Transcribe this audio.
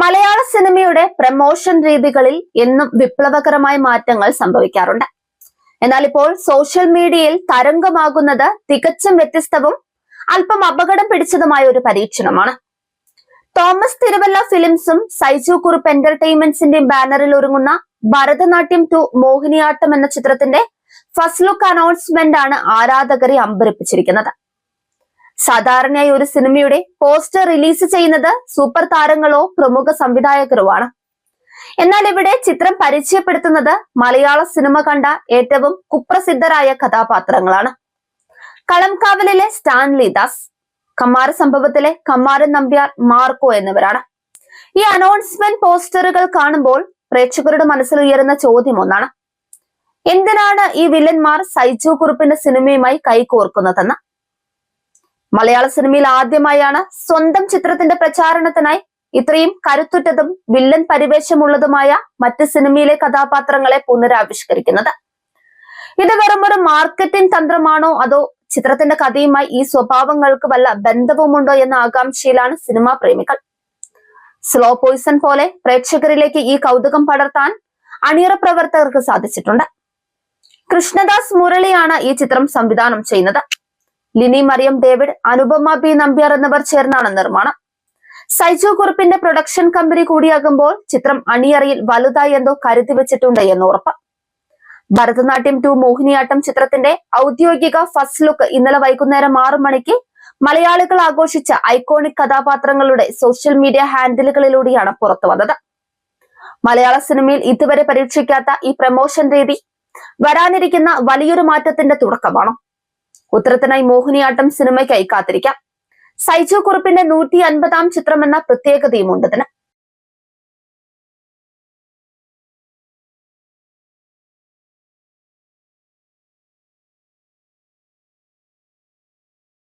മലയാള സിനിമയുടെ പ്രമോഷൻ രീതികളിൽ എന്നും വിപ്ലവകരമായ മാറ്റങ്ങൾ സംഭവിക്കാറുണ്ട്. എന്നാൽ ഇപ്പോൾ സോഷ്യൽ മീഡിയയിൽ തരംഗമാകുന്നത് തികച്ചും വ്യത്യസ്തവും അല്പം അപകടം പിടിച്ചതുമായ ഒരു പരീക്ഷണമാണ്. തോമസ് തിരുവല്ല ഫിലിംസും സൈജു കുറുപ്പ് എന്റർടൈൻമെന്റ്സിന്റെയും ബാനറിൽ ഒരുങ്ങുന്ന ഭരതനാട്യം ടു മോഹിനിയാട്ടം എന്ന ചിത്രത്തിന്റെ ഫസ്റ്റ് ലുക്ക് അനൗൺസ്മെന്റ് ആണ് ആരാധകരെ അമ്പരിപ്പിച്ചിരിക്കുന്നത്. സാധാരണയായി ഒരു സിനിമയുടെ പോസ്റ്റർ റിലീസ് ചെയ്യുന്നത് സൂപ്പർ താരങ്ങളോ പ്രമുഖ സംവിധായകരോ ആണ് എന്നാൽ ഇവിടെ ചിത്രം പരിചയപ്പെടുത്തുന്നത് മലയാള സിനിമ കണ്ട ഏറ്റവും കുപ്രസിദ്ധരായ കഥാപാത്രങ്ങളാണ്. കളംകാവലിലെ സ്റ്റാൻലി ദാസ് കമ്മാര സംഭവത്തിലെ കമ്മാരൻ നമ്പ്യാർ മാർക്കോ എന്നിവരാണ്. ഈ അനൗൺസ്മെന്റ് പോസ്റ്ററുകൾ കാണുമ്പോൾ പ്രേക്ഷകരുടെ മനസ്സിൽ ഉയരുന്ന ചോദ്യം ഒന്നാണ്. എന്തിനാണ് ഈ വില്ലന്മാർ സൈജു കുറുപ്പിന്റെ സിനിമയുമായി കൈകോർക്കുന്നതെന്ന്? മലയാള സിനിമയിൽ ആദ്യമായാണ് സ്വന്തം ചിത്രത്തിന്റെ പ്രചാരണത്തിനായി ഇത്രയും കരുത്തുറ്റതും വില്ലൻ പരിവേഷമുള്ളതുമായ മറ്റ് സിനിമയിലെ കഥാപാത്രങ്ങളെ പുനരാവിഷ്കരിക്കുന്നത്. ഇത് വെറും ഒരു മാർക്കറ്റിംഗ് തന്ത്രമാണോ? അതോ ചിത്രത്തിന്റെ കഥയുമായി ഈ സ്വഭാവങ്ങൾക്ക് വല്ല ബന്ധവുമുണ്ടോ എന്ന ആകാംക്ഷയിലാണ് സിനിമാ പ്രേമികൾ. സ്ലോ പോയിസൺ പോലെ പ്രേക്ഷകരിലേക്ക് ഈ കൗതുകം പടർത്താൻ അണിയറ പ്രവർത്തകർക്ക് സാധിച്ചിട്ടുണ്ട്. കൃഷ്ണദാസ് മുരളിയാണ് ഈ ചിത്രം സംവിധാനം ചെയ്യുന്നത്. ലിനി മറിയം ഡേവിഡ് അനുപമ പി നമ്പ്യാർ എന്നിവർ ചേർന്നാണ് നിർമ്മാണം. സൈജു കുറുപ്പിന്റെ പ്രൊഡക്ഷൻ കമ്പനി കൂടിയാകുമ്പോൾ ചിത്രം അണിയറയിൽ വലുതായി എന്തോ കരുതി വെച്ചിട്ടുണ്ട് എന്ന് ഉറപ്പ്. ഭരതനാട്യം ടു മോഹിനിയാട്ടം ചിത്രത്തിന്റെ ഔദ്യോഗിക ഫസ്റ്റ് ലുക്ക് ഇന്നലെ വൈകുന്നേരം ആറു മണിക്ക് മലയാളികൾ ആഘോഷിച്ച ഐക്കോണിക് കഥാപാത്രങ്ങളുടെ സോഷ്യൽ മീഡിയ ഹാൻഡിലുകളിലൂടെയാണ് പുറത്തു വന്നത്. മലയാള സിനിമയിൽ ഇതുവരെ പരീക്ഷിക്കാത്ത ഈ പ്രമോഷൻ രീതി വരാനിരിക്കുന്ന വലിയൊരു മാറ്റത്തിന്റെ തുടക്കമാണ്. ഉത്തരത്തിനായി മോഹിനിയാട്ടം സിനിമയ്ക്കായി കാത്തിരിക്കാം. സൈജോ കുറുപ്പിന്റെ നൂറ്റി അൻപതാം ചിത്രം എന്ന പ്രത്യേകതയും ഉണ്ട് ഇതിന്.